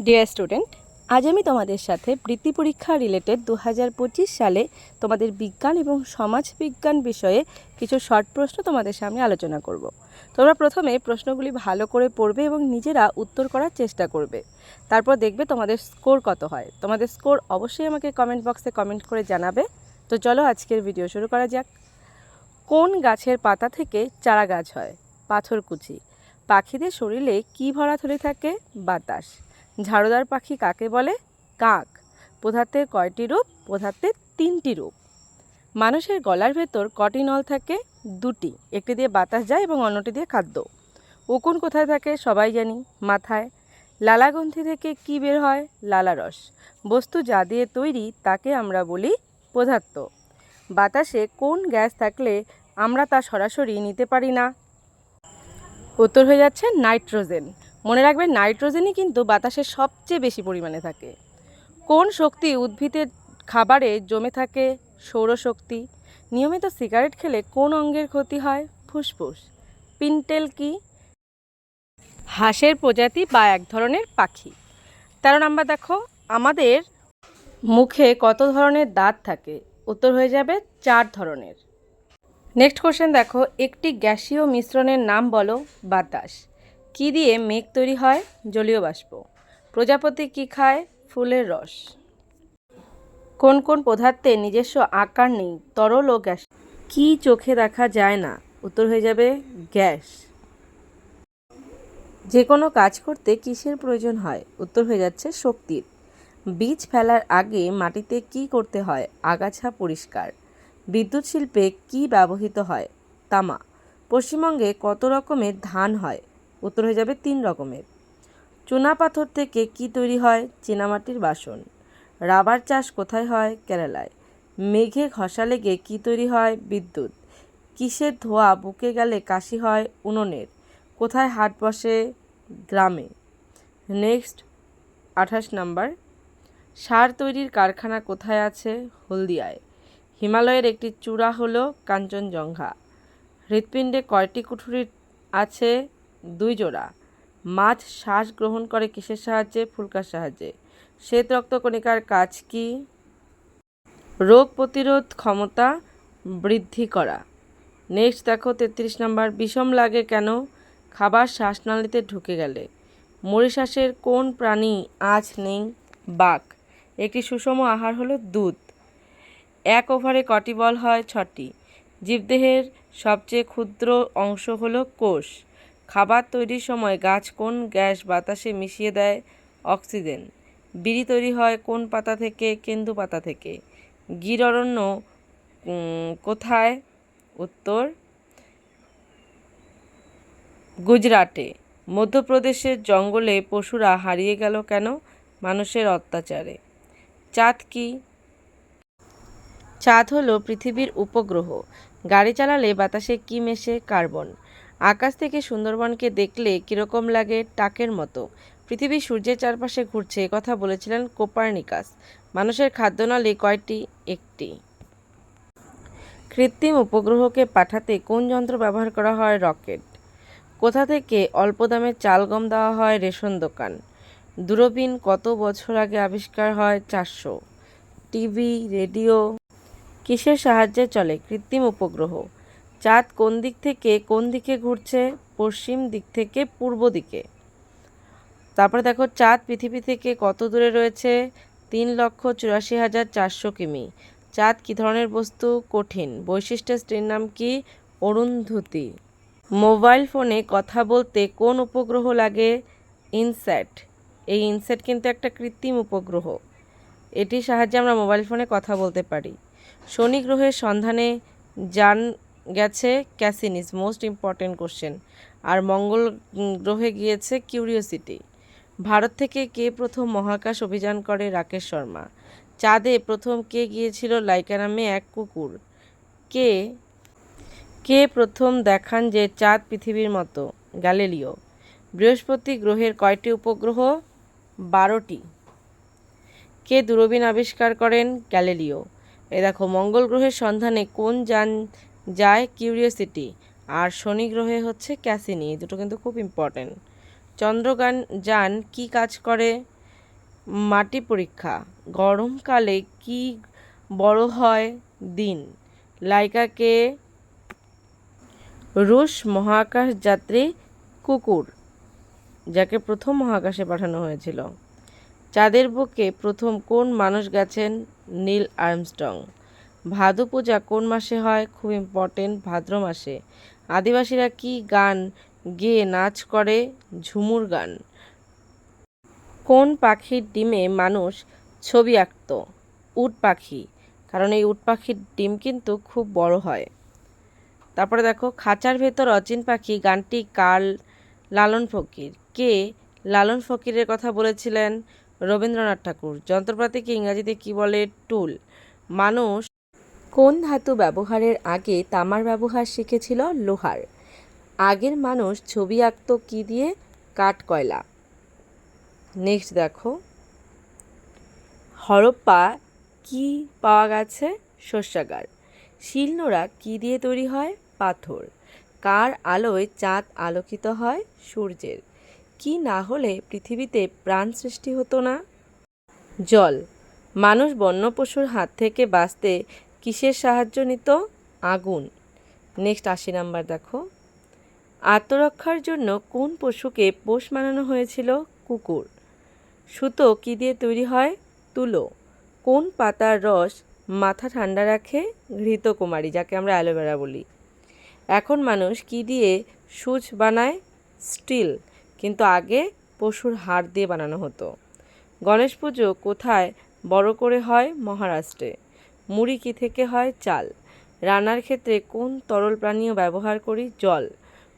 Dear student আজ আমি তোমাদের সাথে বৃত্তি পরীক্ষা রিলেটেড দু হাজার পঁচিশ সালে তোমাদের বিজ্ঞান এবং সমাজ বিজ্ঞান বিষয়ে কিছু শর্ট প্রশ্ন তোমাদের সামনে আলোচনা করব। তোমরা প্রথমে প্রশ্নগুলি ভালো করে পড়বে এবং নিজেরা উত্তর করার চেষ্টা করবে। তারপর দেখবে তোমাদের স্কোর কত হয়। তোমাদের স্কোর অবশ্যই আমাকে কমেন্ট বক্সে কমেন্ট করে জানাবে। তো চলো আজকের ভিডিও শুরু করা যাক। কোন গাছের পাতা থেকে চারা গাছ হয়? পাথরকুচি। পাখিদের শরীরে কী ভরা থলে থাকে? বাতাস। ঝাড়ুদার পাখি কাকে বলে? কাক। পদার্থের কয়টি রূপ? পদার্থের তিনটি রূপ। মানুষের গলার ভেতর কটি নল থাকে? দুটি। একটি দিয়ে বাতাস যায় এবং অন্যটি দিয়ে খাদ্য। উকুন কোথায় থাকে? সবাই জানি। মাথায়। লালাগ্রন্থি থেকে কি বের হয়? লালারস বস্তু যা দিয়ে তৈরি তাকে আমরা বলি পদার্থ। বাতাসে কোন গ্যাস থাকলে আমরা তা সরাসরি নিতে পারি না? উত্তর হয়ে যাচ্ছে নাইট্রোজেন। মনে রাখবেন নাইট্রোজেনই কিন্তু বাতাসে সবচেয়ে বেশি পরিমাণে থাকে। কোন শক্তি উদ্ভিদের খাবারে জমে থাকে? সৌরশক্তি। নিয়মিত সিগারেট খেলে কোন অঙ্গের ক্ষতি হয়? ফুসফুস। পিন্টেল কি? হাঁসের প্রজাতি বা এক ধরনের পাখি। তেরো নাম্বার দেখো, আমাদের মুখে কত ধরনের দাঁত থাকে? উত্তর হয়ে যাবে চার ধরনের। নেক্সট কোশ্চেন দেখো, একটি গ্যাসীয় মিশ্রণের নাম বলো বাতাস। কি দিয়ে মেঘ তৈরি হয়? জলীয় বাষ্প। প্রজাপতি কি খায়? ফুলের রস। কোন কোন পদার্থে নিজস্ব আকার নেই? তরল ও গ্যাস। কি চোখে দেখা যায় না? উত্তর হয়ে যাবে, গ্যাস। যে কোনো কাজ করতে কিসের প্রয়োজন হয়? উত্তর হয়ে যাচ্ছে, শক্তির। বীজ ফেলার আগে মাটিতে কি করতে হয়? আগাছা পরিষ্কার। বিদ্যুৎ শিল্পে কি ব্যবহৃত হয়? তামা। পশ্চিমবঙ্গে কত রকমের ধান হয়? উত্তর হয়ে যাবে তিন রকমের। চুনাপাথর থেকে কি তৈরি হয়? চীনামাটির বাসন। রাবার চাষ কোথায় হয়? কেরালায়। মেঘে ঘষা লেগে কি তৈরি হয়? বিদ্যুৎ। কিসের ধোয়া বুকে গেলে কাশি হয়? উনুনের। কোথায় হাট বসে? গ্রামে। নেক্সট, আঠাশ নাম্বার। সার তৈরির কারখানা কোথায় আছে? হলদিয়ায়। হিমালয়ের একটি চূড়া হলো কাঞ্চনজঙ্ঘা। হৃৎপিণ্ডে কয়টি কুঠুরি আছে? দুই জোড়া। মাছ শ্বাস গ্রহণ করে কিসের সাহায্যে? ফুলকার সাহায্যে। শ্বেত রক্তকণিকার কাজ কি? রোগ প্রতিরোধ ক্ষমতা বৃদ্ধি করা। নেক্সট দেখো, তেত্রিশ নাম্বার। বিষম লাগে কেন? খাবার শ্বাসনালীতে ঢুকে গেলে। মরিশাসের কোন প্রাণী আজ নেই? বাঘ। একটি সুষম আহার হলো দুধ। এক ওভারে কটি বল হয়? ছটি। জীবদেহের সবচেয়ে ক্ষুদ্র অংশ হলো কোষ। খাবার তৈরির সময় গাছ কোন গ্যাস বাতাসে মিশিয়ে দেয়? অক্সিজেন। বিড়ি তৈরি হয় কোন পাতা থেকে? কেন্দু পাতা থেকে। গির অরণ্য কোথায়? উত্তর, গুজরাটে। মধ্যপ্রদেশের জঙ্গলে পশুরা হারিয়ে গেল কেন? মানুষের অত্যাচারে। চাঁদ কি? চাঁদ হলো পৃথিবীর উপগ্রহ। গাড়ি চালালে বাতাসে কি মেশে? কার্বন। আকাশ থেকে সুন্দরবনকে দেখলে কীরকম লাগে টাকের মতো। পৃথিবী সূর্যের চারপাশে ঘুরছে কথা বলেছিলেন কোপার্নিকাস। মানুষের খাদ্যনালী কয়টি? একটি। কৃত্রিম উপগ্রহকে পাঠাতে কোন যন্ত্র ব্যবহার করা হয়? রকেট। কোথা থেকে অল্প দামে চাল গম দেওয়া হয়? রেশন দোকান। দূরবীন কত বছর আগে আবিষ্কার হয়? চারশো। TV, radio. কিসের সাহায্যে চলে কৃত্রিম উপগ্রহ? চাঁদ কোন দিক থেকে কোন দিকে ঘুরছে? পশ্চিম দিক থেকে পূর্ব দিকে। তারপরে দেখো, চাঁদ পৃথিবী থেকে কত দূরে রয়েছে? তিন লক্ষ চুরাশি হাজার চারশো কিমি। চাঁদ কী ধরনের বস্তু? কঠিন। বৈশিষ্ট্যের স্ত্রীর নাম কি? অরুন্ধতী। মোবাইল ফোনে কথা বলতে কোন উপগ্রহ লাগে? ইনস্যাট। এই ইনস্যাট কিন্তু একটা কৃত্রিম উপগ্রহ। এটির সাহায্যে আমরা মোবাইল ফোনে কথা বলতে পারি। শনি গ্রহের সন্ধানে যান গেছে ক্যাসিনিস মোস্ট ইম্পর্টেন্ট কোশ্চেন আর মঙ্গল গ্রহে গিয়েছে কিউরিওসিটি ভারত থেকে কে প্রথম মহাকাশ অভিযান করে রাকেশ শর্মা? চাঁদে প্রথম কে গিয়েছিল লাইকা নামে এক কুকুর? কে? কে প্রথম দেখান যে চাঁদ পৃথিবীর মতো? গ্যালিলিও। বৃহস্পতি গ্রহের কয়টি উপগ্রহ? বারোটি। কে দূরবীন আবিষ্কার করেন? গ্যালিলিও। এ দেখো, মঙ্গল গ্রহের সন্ধানে কোন যান যায় কিউরিওসিটি আর শনি গ্রহে হচ্ছে ক্যাসিনি, এই দুটো কিন্তু খুব ইম্পর্টেন্ট চন্দ্রগান যান কি কাজ করে? মাটি পরীক্ষা, গরমকালে কি বড় হয় দিন? লাইকাকে রুশ মহাকাশ যাত্রী কুকুর, যাকে প্রথম মহাকাশে পাঠানো হয়েছিল। চাঁদের বুকে প্রথম কোন মানুষ গেছেন? Neil Armstrong. ভাদু পূজা কোন মাসে হয়? খুব ইম্পর্টেন্ট ভাদ্র মাসে। আদিবাসীরা কি গান গেয়ে নাচ করে? ঝুমুর গান। কোন পাখির ডিমে মানুষ ছবি আঁকত? উট পাখি। কারণ এই উট পাখির ডিম কিন্তু খুব বড় হয়। তারপরে দেখো, খাঁচার ভেতর অচিন পাখি গানটি কাল লালন ফকির? কে লালন ফকিরের কথা বলেছিলেন? রবীন্দ্রনাথ ঠাকুর। যন্ত্রপাতিকে ইংরাজিতে কি বলে? টুল। মানুষ কোন ধাতু ব্যবহারের আগে তামার ব্যবহার শিখেছিল? লোহার। আগের মানুষ ছবি আঁকত কি দিয়ে? কাঠ কয়লা নেক্সট দেখো। হরপ্পা কি পাওয়া গেছে? শস্যাগার। শিলনোড়া কি দিয়ে তৈরি হয়? পাথর। কার আলোয় চাঁদ আলোকিত হয়? সূর্যের। কি না হলে পৃথিবীতে প্রাণ সৃষ্টি হতো না? জল। মানুষ বন্য পশুর হাত থেকে বাঁচতে কিসের সাহায্য নিত? আগুন। নেক্সট আশি নাম্বার দেখো। আত্মরক্ষার জন্য কোন পশুকে পোষ মানানো হয়েছিল? কুকুর। সুতো কী দিয়ে তৈরি হয়? তুলো। কোন পাতার রস মাথা ঠান্ডা রাখে? ঘৃতকুমারী যাকে আমরা অ্যালোভেরা বলি। এখন মানুষ কি দিয়ে সুচ বানায়? স্টিল। কিন্তু আগে পশুর হাড় দিয়ে বানানো হতো। গণেশ পুজো কোথায় বড় করে হয়? মহারাষ্ট্রে। মুড়ি কী থেকে হয়? চাল। রান্নার ক্ষেত্রে কোন তরল পানীয় ব্যবহার করি? জল।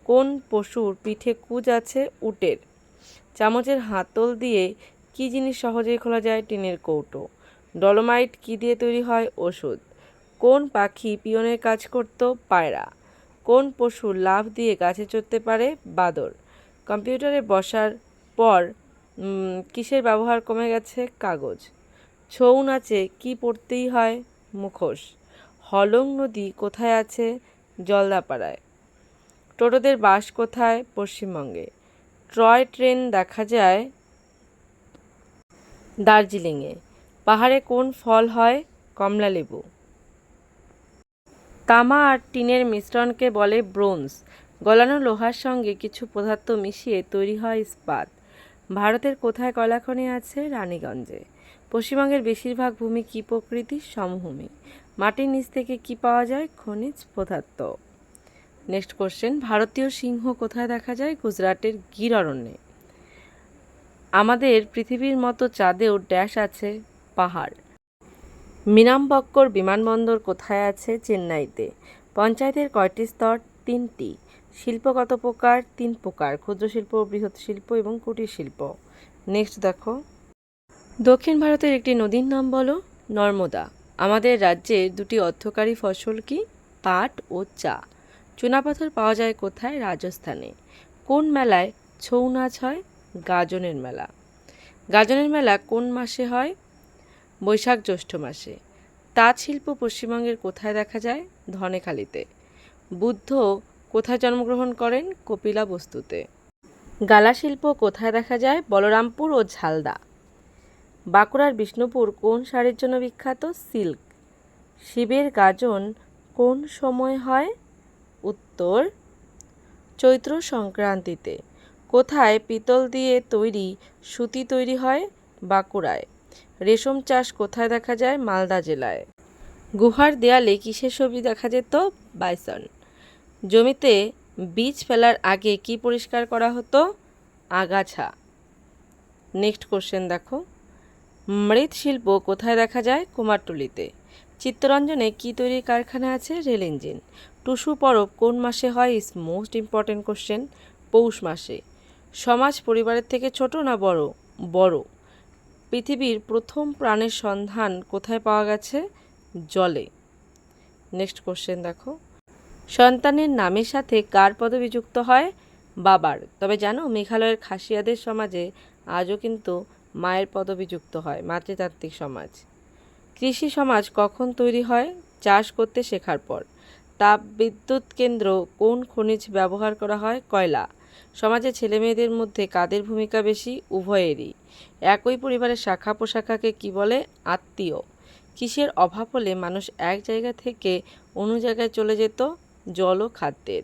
কোন পশুর পিঠে কুজ আছে? উটের। চামচের হাতল দিয়ে কী জিনিস সহজেই খোলা যায়? টিনের কৌটো। ডলোমাইট কী দিয়ে তৈরি হয়? ওষুধ। কোন পাখি পিয়নের কাজ করত? পায়রা। কোন পশু লাফ দিয়ে গাছে চড়তে পারে? বাদর। কম্পিউটারে বসার পর কিসের ব্যবহার কমে গেছে? কাগজ। ছৌ নাচে কি পড়তেই হয়? মুখোশ। হলং নদী কোথায় আছে? জলদাপাড়ায়। টোটোদের বাস কোথায়? পশ্চিমবঙ্গে। ট্রয় ট্রেন দেখা যায় দার্জিলিংয়ে। পাহাড়ে কোন ফল হয়? কমলা লেবু। তামা আর টিনের মিশ্রণকে বলে ব্রোঞ্জ। গলানো লোহার সঙ্গে কিছু পদার্থ মিশিয়ে তৈরি হয় ইস্পাত। ভারতের কোথায় কয়লাখনি আছে? রানীগঞ্জে। পশ্চিমবঙ্গের বেশিরভাগ ভূমি কী প্রকৃতির সমভূমি। মাটির নিচ থেকে কি পাওয়া যায়? খনিজ পদার্থ। নেক্সট কোশ্চেন ভারতীয় সিংহ কোথায় দেখা যায়? গুজরাটের গির অরণ্যে। আমাদের পৃথিবীর মতো চাঁদেও ড্যাশ আছে পাহাড়। মিনামবক্কর বিমানবন্দর কোথায় আছে? চেন্নাইতে। পঞ্চায়েতের কয়টি স্তর? তিনটি। শিল্প কত প্রকার? তিন প্রকার। ক্ষুদ্র শিল্প বৃহৎ শিল্প এবং কুটির শিল্প। নেক্সট দেখো। দক্ষিণ ভারতের একটি নদীর নাম বলো, নর্মদা। আমাদের রাজ্যের দুটি অর্থকারী ফসল কি? পাট ও চা। চুনাপাথর পাওয়া যায় কোথায়? রাজস্থানে। কোন মেলায় ছৌ নাচ হয়? গাজনের মেলা। গাজনের মেলা কোন মাসে হয়? বৈশাখ জ্যৈষ্ঠ মাসে। তাঁত শিল্প পশ্চিমবঙ্গের কোথায় দেখা যায়? ধনেখালিতে। বুদ্ধ কোথায় জন্মগ্রহণ করেন? কপিলা বস্তুতে। গালা শিল্প কোথায় দেখা যায়? বলরামপুর ও ঝালদা। বাঁকুড়ার বিষ্ণুপুর কোন শাড়ির জন্য বিখ্যাত? সিল্ক। শিবের গাজন কোন সময় হয়? উত্তর, চৈত্র সংক্রান্তিতে। কোথায় পিতল দিয়ে তৈরি সুতি তৈরি হয়? বাঁকুড়ায়। রেশম চাষ কোথায় দেখা যায়? মালদা জেলায়। গুহার দেয়ালে কিসের ছবি দেখা যেত? বাইসন। জমিতে বীজ ফেলার আগে কি পরিষ্কার করা হতো? আগাছা। নেক্সট কোশ্চেন দেখো। মৃৎশিল্প কোথায় দেখা যায়? কুমারটুলিতে। চিত্তরঞ্জনে কি তৈরির কারখানা আছে? Rail engine. টুসু পরব কোন মাসে হয়? ইজ মোস্ট ইম্পর্টেন্ট কোশ্চেন, পৌষ মাসে। সমাজ পরিবারের থেকে ছোট না বড়? বড়। পৃথিবীর প্রথম প্রাণের সন্ধান কোথায় পাওয়া গেছে? জলে। নেক্সট কোশ্চেন দেখো। সন্তানের নামের সাথে কার পদবি যুক্ত হয়? বাবার। তবে জানো, মেঘালয়ের খাসিয়াদের সমাজে আজও কিন্তু মায়ের পদবি যুক্ত হয়, মাতৃতাত্ত্বিক সমাজ। কৃষি সমাজ কখন তৈরি হয়? চাষ করতে শেখার পর। তাপ বিদ্যুৎ কেন্দ্র কোন খনিজ ব্যবহার করা হয়? কয়লা। সমাজে ছেলেমেয়েদের মধ্যে কাদের ভূমিকা বেশি? উভয়েরই। একই পরিবারের শাখা পোশাখাকে কি বলে? আত্মীয়। কিসের অভাব হলে মানুষ এক জায়গা থেকে অন্য জায়গায় চলে যেত? জল ও খাদ্যের।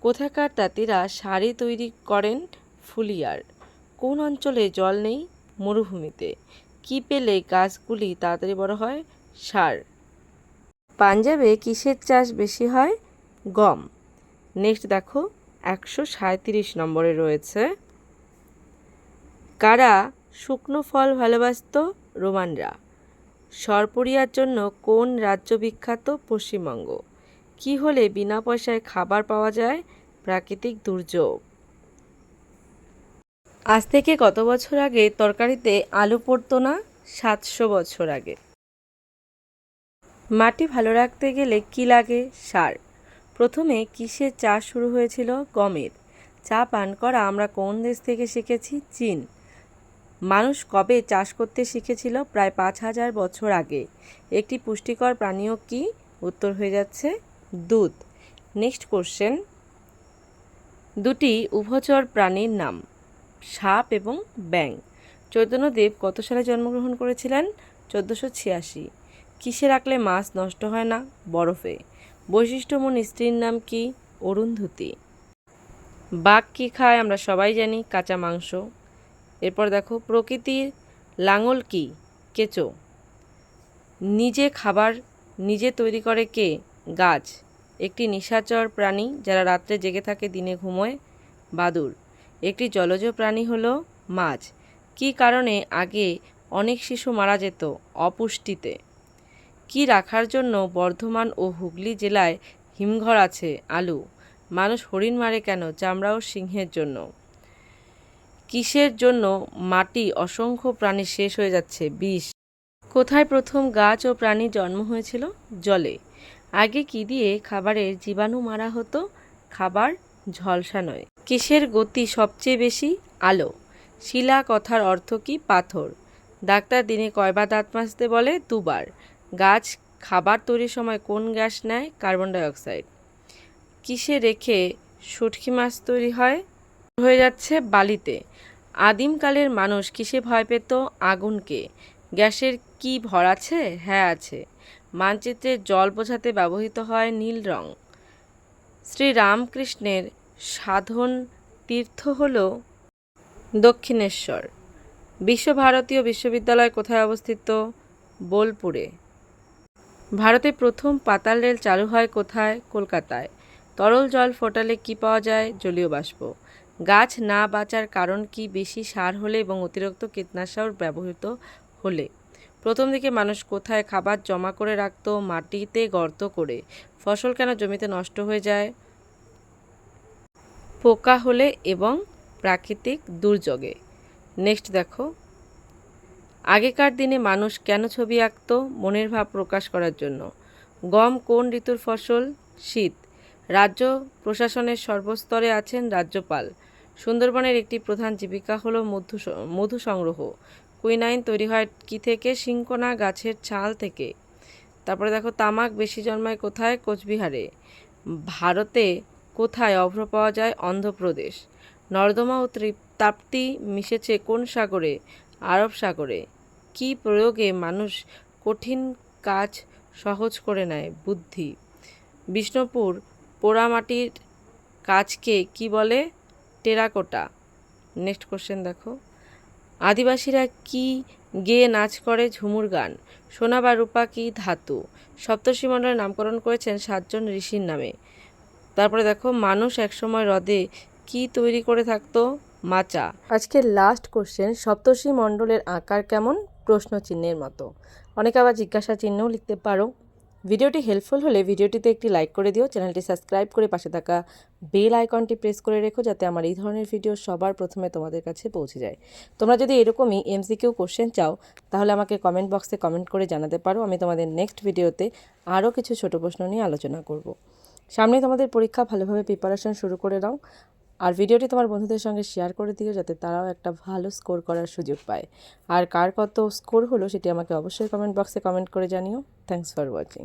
কোথাকার তাঁতিরা শাড়ি তৈরি করেন ফুলিয়ার। কোন অঞ্চলে জল নেই? মরুভূমিতে। কি পেলে গাছগুলি? তাড়াতাড়ি বড় হয়। সার। পাঞ্জাবে কিসের চাষ বেশি হয়? গম। নেক্সট দেখো, একশো সাঁত্রিশ নম্বরে রয়েছে। কারা শুকনো ফল ভালোবাসত? রোমানরা। সরপুরিয়ার জন্য কোন রাজ্য বিখ্যাত? পশ্চিমবঙ্গ। কি হলে বিনা পয়সায় খাবার পাওয়া যায়? প্রাকৃতিক দুর্যোগ। আজ থেকে কত বছর আগে তরকারিতে আলু পড়তো না? সাতশো বছর আগে। মাটি ভালো রাখতে গেলে কি লাগে? সার। প্রথমে কিসের চাষ শুরু হয়েছিল? গমের। চা পান করা আমরা কোন দেশ থেকে শিখেছি? চীন। মানুষ কবে চাষ করতে শিখেছিল? প্রায় পাঁচ হাজার বছর আগে। একটি পুষ্টিকর প্রাণীয় কি? উত্তর হয়ে যাচ্ছে, দুধ। Next question. দুটি উভচর প্রাণীর নাম। সাপ এবং ব্যাং চৈতন্যদেব কত সালে জন্মগ্রহণ করেছিলেন? চোদ্দোশো ছিয়াশি। কিসে রাখলে মাছ নষ্ট হয় না? বরফে। বৈশিষ্ট্যমন স্ত্রীর নাম কি? অরুন্ধতী। বাঘ কী খায় আমরা সবাই জানি, কাঁচা মাংস। এরপর দেখো, প্রকৃতির লাঙল কি? কেঁচো। নিজে খাবার নিজে তৈরি করে কে? গাছ। একটি নিশাচর প্রাণী যারা রাত্রে জেগে থাকে, দিনে ঘুমোয়। বাদুর একটি জলজ প্রাণী হলো মাছ। কী কারণে আগে অনেক শিশু মারা যেত অপুষ্টিতে? কি রাখার জন্য বর্ধমান ও হুগলি জেলায় হিমঘর আছে আলু? মানুষ হরিণ মারে কেন? চামড়া ও সিংহের জন্য। কিসের জন্য মাটি অসংখ্য প্রাণী শেষ হয়ে যাচ্ছে? বিষ। কোথায় প্রথম গাছ ও প্রাণী জন্ম হয়েছিল? জলে। আগে কি দিয়ে খাবারের জীবাণু মারা হতো? খাবার ঝলসা নয়। কিসের গতি সবচেয়ে বেশি? আলো। শিলা কথার অর্থ কি? পাথর। ডাক্তার দিনে কয়বার দাঁত মাজতে বলে? দুবার। গাছ খাবার তৈরির সময় কোন গ্যাস নেয়? Carbon dioxide. কিসে রেখে শুটকি মাছ তৈরি হয়? হয়ে যাচ্ছে বালিতে। আদিমকালের মানুষ কিসে ভয় পেত? আগুনকে। গ্যাসের কি ভর আছে? হ্যাঁ আছে। মানচিত্রে জল বোঝাতে ব্যবহৃত হয় নীল রং। শ্রী রামকৃষ্ণের সাধন তীর্থ হল দক্ষিণেশ্বর। বিশ্বভারতীয় বিশ্ববিদ্যালয় কোথায় অবস্থিত? বোলপুরে। ভারতে প্রথম পাতাল রেল চালু হয় কোথায়? কলকাতায়। তরল জল ফোটালে কি পাওয়া যায়? জলীয় বাষ্প। গাছ না বাঁচার কারণ কি? বেশি সার হলে এবং অতিরিক্ত কীটনাশক ব্যবহৃত হলে। প্রথম দিকে মানুষ কোথায় খাবার জমা করে রাখতো, মাটিতে গর্ত করে। ফসল কেন জমিতে নষ্ট হয়ে যায়? পোকা হলে এবং প্রাকৃতিক দুর্যোগে। নেক্সট দেখো। আগেকার দিনে মানুষ কেন ছবি আঁকতো? মনের ভাব প্রকাশ করার জন্য। গম কোন ঋতুর ফসল? শীত। রাজ্য প্রশাসনের সর্বস্তরে আছেন রাজ্যপাল। সুন্দরবনের একটি প্রধান জীবিকা হলো মধু মধু সংগ্রহ কুইনাইন তৈরি হয় কি থেকে? সিংকোনা গাছের ছাল থেকে। তারপরে দেখো, তামাক বেশি জন্মায় কোথায়? কোচবিহারে। ভারতে কোথায় অভ্র পাওয়া যায়? অন্ধ্রপ্রদেশ। নর্দমা ও তৃপ- তাপ্তি মিশেছে কোন সাগরে? আরব সাগরে। কি প্রয়োগে মানুষ কঠিন কাজ সহজ করে নেয়? বুদ্ধি। বিষ্ণুপুর পোড়ামাটির কাজকে কি বলে? টেরাকোটা। নেক্সট কোশ্চেন দেখো। আদিবাসীরা কি গেয়ে নাচ করে ঝুমুর গান? সোনা বা রূপা কি ধাতু? সপ্তর্ষি মণ্ডলের নামকরণ করেছেন সাতজন ঋষির নামে। তারপরে দেখো, মানুষ একসময় হ্রদে কি তৈরি করে থাকতো? মাচা। আজকে লাস্ট কোশ্চেন সপ্তর্ষি মণ্ডলের আকার কেমন? প্রশ্ন চিহ্নের মতো। অনেকে আবার জিজ্ঞাসা চিহ্নও লিখতে পারো। ভিডিওটি হেল্পফুল হলে ভিডিওটিতে একটি লাইক করে দিও চ্যানেলটি সাবস্ক্রাইব করে পাশে থাকা বেল আইকনটি প্রেস করে রেখো যাতে আমার এই ধরনের ভিডিও সবার প্রথমে তোমাদের কাছে পৌঁছে যায়। তোমরা যদি এরকমই এমসিকিউ কোশ্চেন চাও, তাহলে আমাকে কমেন্ট বক্সে কমেন্ট করে জানাতে পারো। আমি তোমাদের নেক্সট ভিডিওতে আরও কিছু ছোট প্রশ্ন নিয়ে আলোচনা করব। সামনে তোমাদের পরীক্ষা, ভালোভাবে প্রিপারেশন শুরু করে দাও। আর ভিডিওটি তোমার বন্ধুদের সঙ্গে শেয়ার করে দিও যাতে তারাও একটা ভালো স্কোর করার সুযোগ পায়। আর কার কত স্কোর হলো সেটি আমাকে অবশ্যই কমেন্ট বক্সে কমেন্ট করে জানিও। Thanks for watching